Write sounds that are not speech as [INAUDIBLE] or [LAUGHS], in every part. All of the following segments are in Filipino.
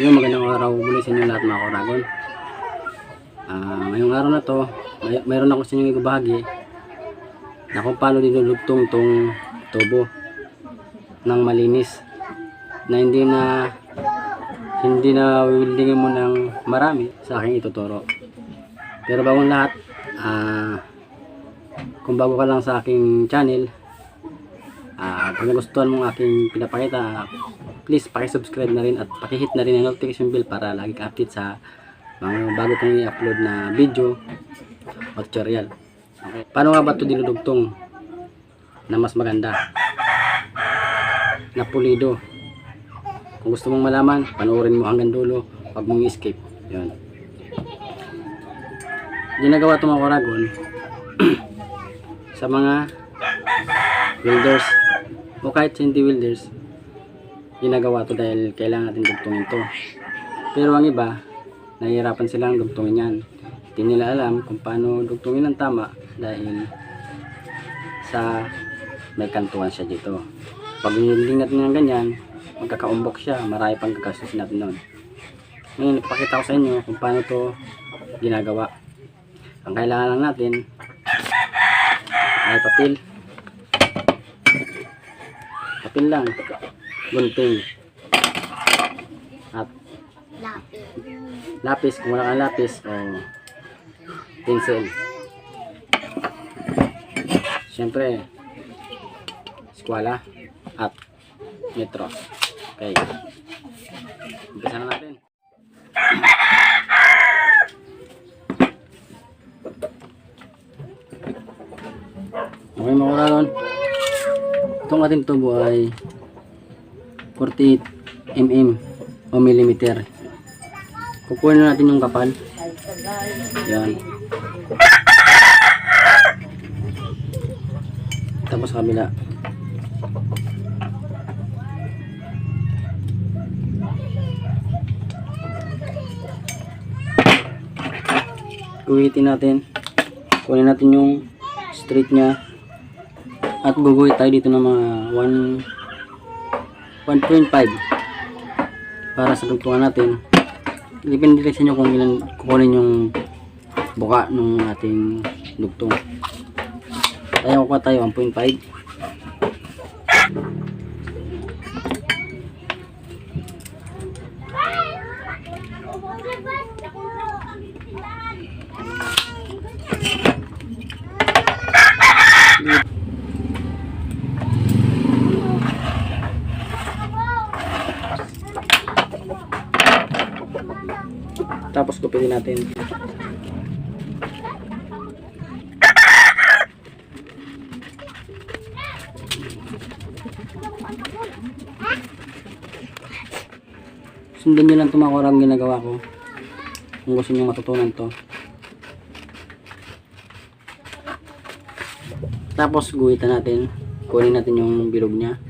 Yung magandang araw muli sa inyo lahat mga koragon. Ah, ngayong araw na to, may, mayroon ako sa inyo ibabahagi na kung paano dinulugtong tong tubo ng malinis na hindi na hindi na wildingin mo ng marami sa aking ituturo. Pero bagong lahat, ah, kung bago ka lang sa aking channel, ah, kung nagustuhan mong aking pinapakita, please pakisubscribe na rin at pakihit na rin ang notification bell para lagi ka update sa mga bago kong i-upload na video o tutorial. Okay. Paano nga ba ito dinudugtong na mas maganda? Na pulido. Kung gusto mong malaman, panoorin mo hanggang dulo. Huwag mong escape. Yun. Ginagawa ito mga koragon [CLEARS THROAT] sa mga builders o kahit hindi builders ginagawa to dahil kailangan natin dugtungin to. Pero ang iba, nahihirapan silang dugtungin yan. Hindi nila alam kung paano dugtungin ng tama dahil sa may kantuan siya dito. Pag hindi natin ng ganyan, magkakaumbok siya, marami pang gagastusin natin nun. Ngayon, ipakita ko sa inyo kung paano to ginagawa. Ang kailangan lang natin ay papel. Papel lang gunting. At lapis kung wala kang lapis o pencil syempre eskwala at metro. Okay. Umpisa na natin. Okay mga kuragon itong ating tubo ay 48 mm o millimeter. Kukuha na natin yung kapal. Yan. Tapos sa kabila. Guhitin natin. Kunin natin yung straight niya. At guguhit tayo dito ng mga 1 1.5 para sa tugtungan natin. Depende sa inyo kung ilan kukunin yung buka ng ating dugtong tayo kukuha tayo 1.5 gupitin natin. Sundan nyo lang tumakurang ginagawa ko. Kung gusto nyo matutunan to. Tapos guhitan natin. Kunin natin yung bilog nya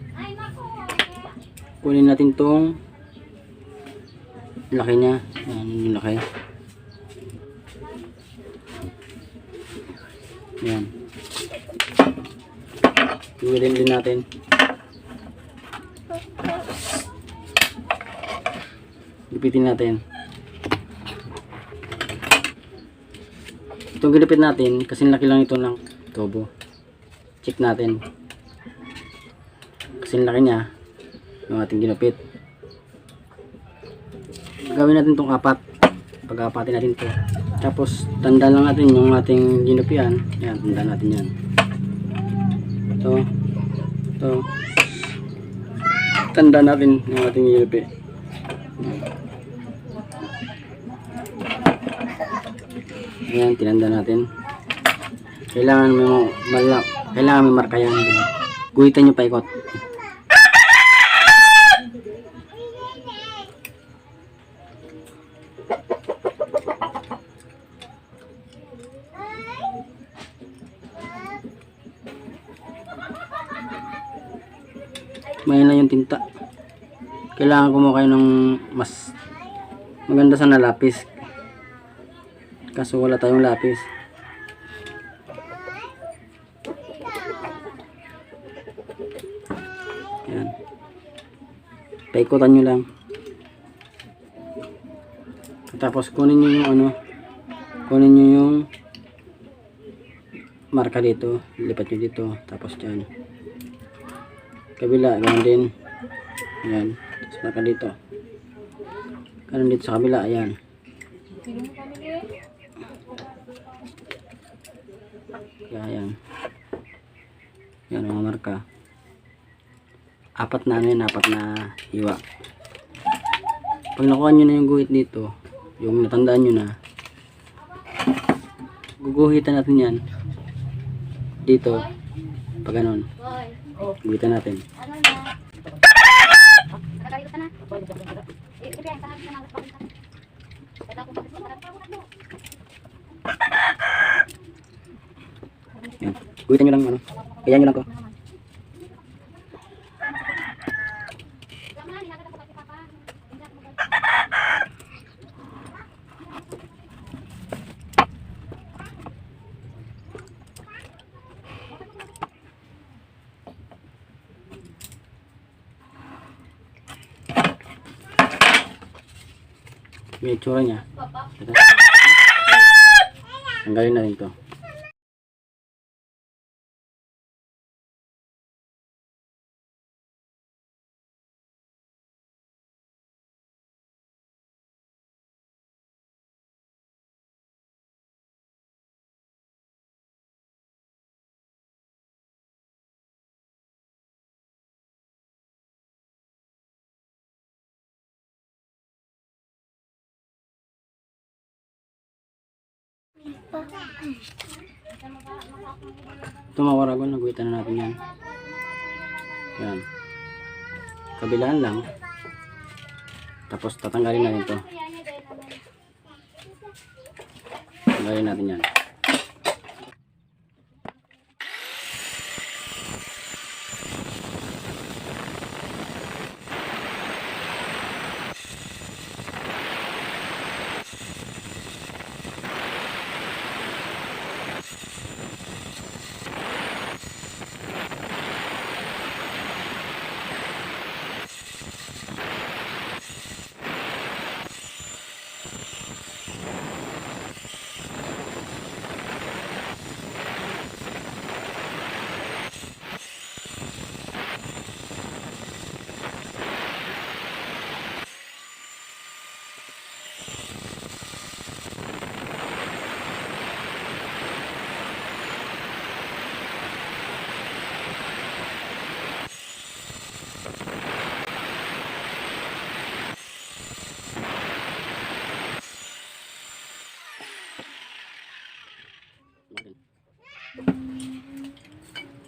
kunin natin tong laki niya. Yan yung laki yan. Iwilin din natin. Gipitin natin. Itong ginipit natin kasi laki lang ito ng tubo check natin. Kasi laki niya yung ating ginupit. Gawin natin tong apat. Pag-apatin natin to tapos tanda lang natin yung ating ginupian. Yan tanda natin yan. To to tanda natin yung ating ginupi yan tinanda natin. Kailangan may mala, kailangan may marka yan guhitan nyo paikot May na yung tinta. Kailangan kumuha kayo ng mas maganda sana lapis. Kaso wala tayong lapis. Yan. Paikutan nyo lang. Tapos kunin nyo yung ano, kunin nyo yung marka dito, lipat nyo dito, tapos dyan. Kabila, ganun din. Ayan, tapos marka dito. Ganun dito sa kabila, ayan. Kaya ayan. Yan mga marka. Apat na ano yan, apat na hiwa. Pag nakuha nyo na yung guhit dito, yung natandaan nyo na, guguhitan natin yan. Dito, pag ganun. Guhitan natin. Ano na? Nakakalimutan na. Eh, sige, ang tahan ka na. Ito ako pag Yan. Guhitan nyo lang ano. Kaya nyo lang ko. May itsura niya. Tanggalin na rin to. Ito mga waragon, naguhitan na natin yan. Yan. Kabilaan lang. Tapos tatanggalin natin to. Tanggalin natin yan.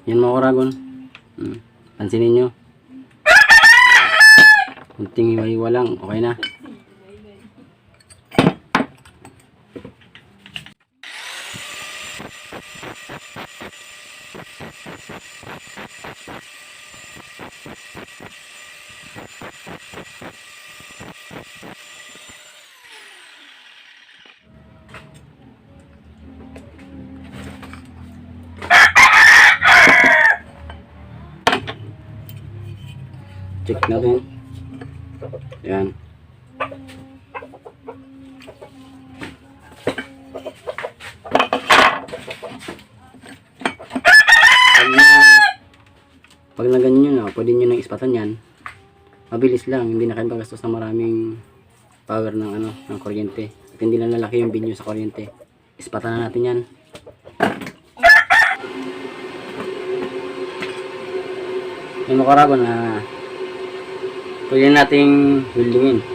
Yan mga waragon. Hmm. Pansinin nyo. [LAUGHS] Kunting iwa lang. Okay na. Natin. Yan. Pag na, pag na yun, pwede nyo nang ispatan yan. Mabilis lang, hindi na kayo magastos ng maraming power ng ano, ng kuryente. At hindi na lalaki yung binyo sa kuryente. Ispatan na natin yan. Yung makarago na pwede nating buildingin.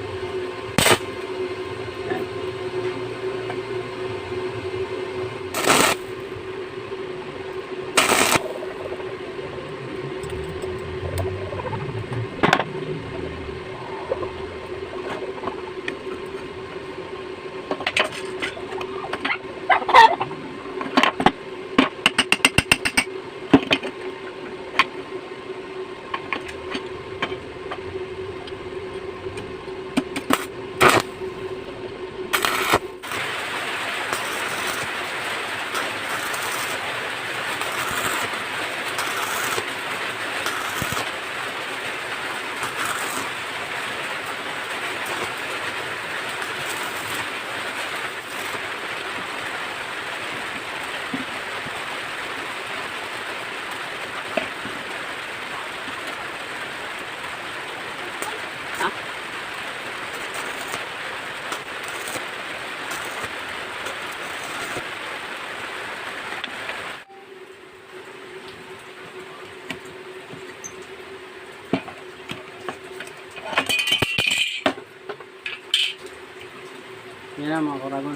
Lang mga kuragon.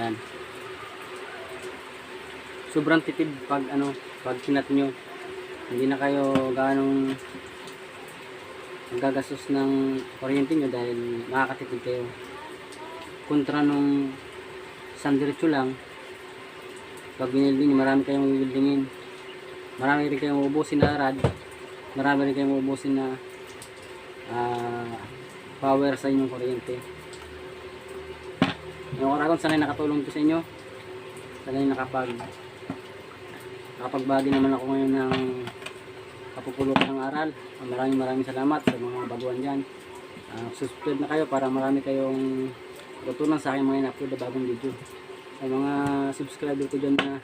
Yan. Sobrang tipid pag ano, pag kinat nyo. Hindi na kayo ganong gagastos ng kuryente nyo dahil makakatipid kayo. Kontra nung isang diretso lang, pag binilding, marami kayong bibildingin. Marami rin kayong ubusin na rad. Marami rin kayong ubusin na ah, power sa inyong kuryente. Yung karagon, sanay nakatulong ko sa inyo. Sanay nakapag nakapagbagi naman ako ngayon ng kapupulot ng aral. Maraming maraming salamat sa mga baguhan dyan. Uh, subscribe na kayo para marami kayong tutunan sa akin mga in-upload na bagong video. Sa mga subscriber ko dyan na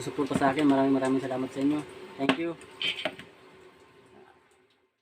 susuporta sa akin, maraming maraming salamat sa inyo. Thank you.